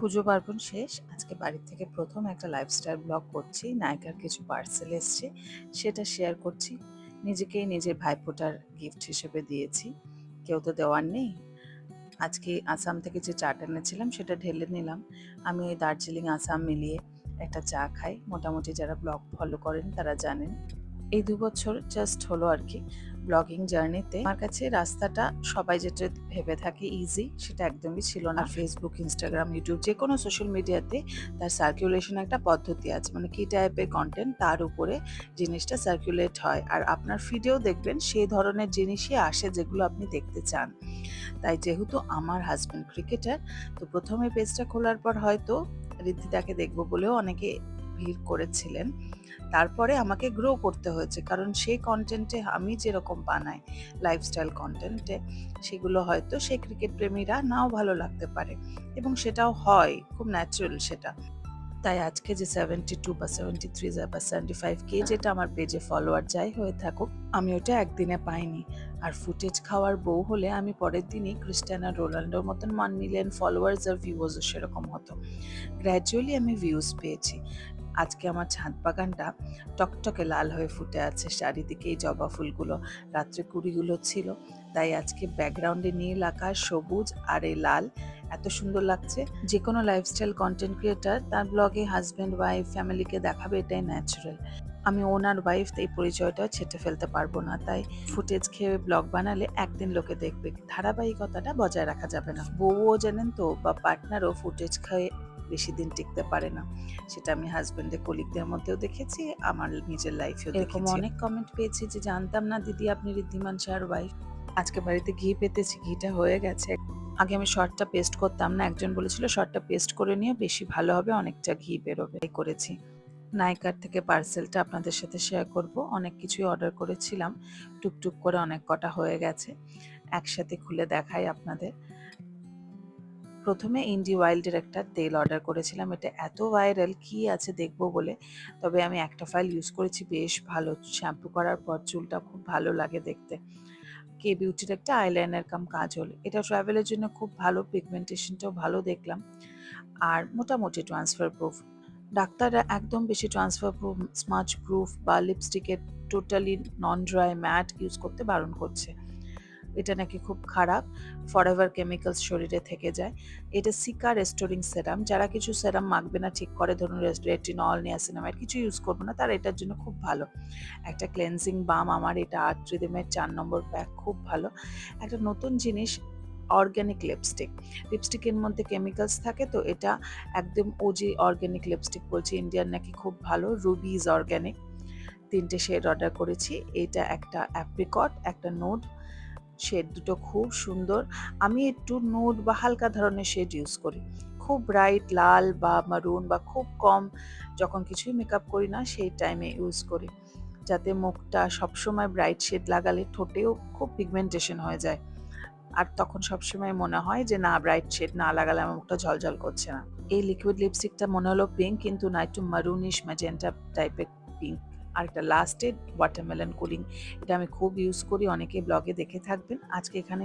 পুজো পার্বণ শেষ। আজকে বাড়ির থেকে প্রথম একটা লাইফস্টাইল ব্লগ করছি। নায়িকার কিছু পার্সেল এসছে, সেটা শেয়ার করছি। নিজেকেই নিজের ভাইফোঁটার গিফট হিসেবে দিয়েছি। কেউ তো দেওয়ার নেই। আজকে আসাম থেকে যে চাটা এনেছিলাম, সেটা ঢেলে নিলাম। আমি ওই দার্জিলিং, আসাম মিলিয়ে একটা চা খাই। মোটামুটি যারা ব্লগ ফলো করেন, তারা জানেন। এই দু বছর জাস্ট হলো আর কি। ব্লগিং জার্নিতে আমার কাছে রাস্তাটা সবাই যেটা ভেবে থাকে ইজি সেটা একদমই ছিল না। ফেসবুক ইনস্টাগ্রাম ইউটিউব যে কোনো সোশ্যাল মিডিয়াতে তার সার্কুলেশন একটা পদ্ধতি আছে। মানে কী টাইপের কন্টেন্ট তার উপরে জিনিসটা সার্কুলেট হয়। আর আপনার ফিডেও দেখবেন, সেই ধরনের জিনিসই আসে যেগুলো আপনি দেখতে চান। তাই যেহেতু আমার হাজব্যান্ড ক্রিকেটার তো প্রথমে পেজটা খোলার পর হয়তো রিদ্ধিদাকে দেখব বলেও অনেকে ভিড় করেছিলেন। তারপরে আমাকে গ্রো করতে হয়েছে কারণ সেই কন্টেন্টে আমি যেরকম বানাই লাইফস্টাইল কন্টেন্টে সেগুলো হয়তো সেই ক্রিকেট প্রেমীরা নাও ভালো লাগতে পারে এবং সেটাও হয় খুব ন্যাচারাল সেটা। তাই আজকে যে সেভেন্টি টু বা সেভেন্টি থ্রি বা সেভেন্টি ফাইভ কে যেটা আমার পেজে ফলোয়ার যাই হয়ে থাকুক আমি ওটা একদিনে পাইনি। আর ফুটেজ খাওয়ার বউ হলে আমি পরের দিনই ক্রিস্টিয়ানা রোনাল্ডোর মতন ওয়ান মিলিয়ন ফলোয়ার্স আর ভিউজও সেরকম হতো। গ্র্যাজুয়ালি আমি ভিউজ পেয়েছি। আজকে আমার ছাদ বাগানটা টকটকে লাল হয়ে ফুটে আছে। চারিদিকে এই জবা ফুলগুলো রাত্রে কুড়িগুলো ছিল। তাই আজকে ব্যাকগ্রাউন্ডে নীল আকাশ, সবুজ আর এই লাল এত সুন্দর লাগছে। যে কোনো লাইফস্টাইল কন্টেন্ট ক্রিয়েটার তার ব্লগে হাজব্যান্ড ওয়াইফ ফ্যামিলিকে দেখাবে এটাই ন্যাচারাল আমি ওনার ওয়াইফ এই পরিচয়টা ছেটে ফেলতে পারব না। তাই ফুটেজ খেয়ে ব্লগ বানালে একদিন লোকে দেখবে। ধারাবাহিকতাটা বজায় রাখা যাবে না। বউও জানেন তো বা পার্টনারও ফুটেজ খেয়ে বেশি দিন টিকতে পারে না। সেটা আমি হাজব্যান্ডের কলিগদের মধ্যেও দেখেছি আমার নিজের লাইফেও এরকম অনেক কমেন্ট পেয়েছি যে জানতাম না দিদি আপনি ঋদ্ধিমান শাহর ওয়াইফ আজকে বাড়িতে ঘি পেতেছি ঘিটা হয়ে গেছে। আগে আমি শর্টটা পেস্ট করতাম না একজন বলেছিল শর্টটা পেস্ট করে নিয়ে বেশি ভালো হবে অনেকটা ঘি বেরোবে। করেছি। নাইকার থেকে পার্সেলটা আপনাদের সাথে শেয়ার করব। অনেক কিছুই অর্ডার করেছিলাম। টুকটুক করে অনেক কটা হয়ে গেছে। একসাথে খুলে দেখাই আপনাদের। প্রথমে ইন্ডি ওয়াইল্ডের একটা তেল অর্ডার করেছিলাম। এটা এত ভাইরাল কি আছে দেখব বলে। তবে আমি একটা ফাইল ইউজ করেছি, বেশ ভালো। শ্যাম্পু করার পর চুলটা খুব ভালো লাগে দেখতে। কে বিউটির একটা আইলাইনার কাম কাজল। এটা ট্রাভেলের জন্য খুব ভালো পিগমেন্টেশনটাও ভালো দেখলাম। আর মোটামুটি ট্রান্সফার প্রুফ ডাক্তাররা একদম বেশি ট্রান্সফার প্রুফ স্মাচ প্রুফ বা লিপস্টিকের totally non dry matte use করতে বারণ করছে। এটা নাকি খুব খারাপ। ফরএভার কেমিক্যালস শরীরে থেকে যায়। এটা সিকা রেস্টোরিং সেরাম যারা কিছু সেরাম মাখবে না, ঠিক করে, ধরুন রেটিনল নিয়াসিনামাইড কিছু ইউজ করব না, তারা এটার জন্য খুব ভালো। একটা ক্লেন্সিং বাম আমার এটা আর্ট চার নম্বর প্যাক খুব ভালো। একটা নতুন জিনিস অর্গ্যানিক লিপস্টিক লিপস্টিকের মধ্যে কেমিক্যালস থাকে, তো এটা একদম ওজি অর্গ্যানিক লিপস্টিক বলছি। ইন্ডিয়ান নাকি খুব ভালো রুবিজ অর্গ্যানিক তিনটে শেড অর্ডার করেছি। এটা একটা অ্যাপ্রিকট একটা নোট শেড দুটো খুব সুন্দর। আমি একটু নুড বা হালকা ধরনের শেড ইউজ করি। খুব ব্রাইট লাল বা মারুন বা খুব কম যখন কিছুই মেকআপ করি না, সেই টাইমে ইউজ করি। যাতে মুখটা সবসময় ব্রাইট শেড লাগালে ঠোঁটেও খুব পিগমেন্টেশন হয়ে যায়। আর তখন সবসময় মনে হয় যে, না ব্রাইট শেড না লাগালে আমার মুখটা ঝলঝল করছে না। এই লিকুইড লিপস্টিকটা মনে হলো পিঙ্ক কিন্তু না, একটু মারুনিশ ম্যাজেন্টা টাইপের পিঙ্ক আর একটা লাস্টে ওয়াটারমেলন কুলিং এটা আমি খুব ইউজ করি অনেকে ব্লগে দেখে থাকবেন। আজকে এখানে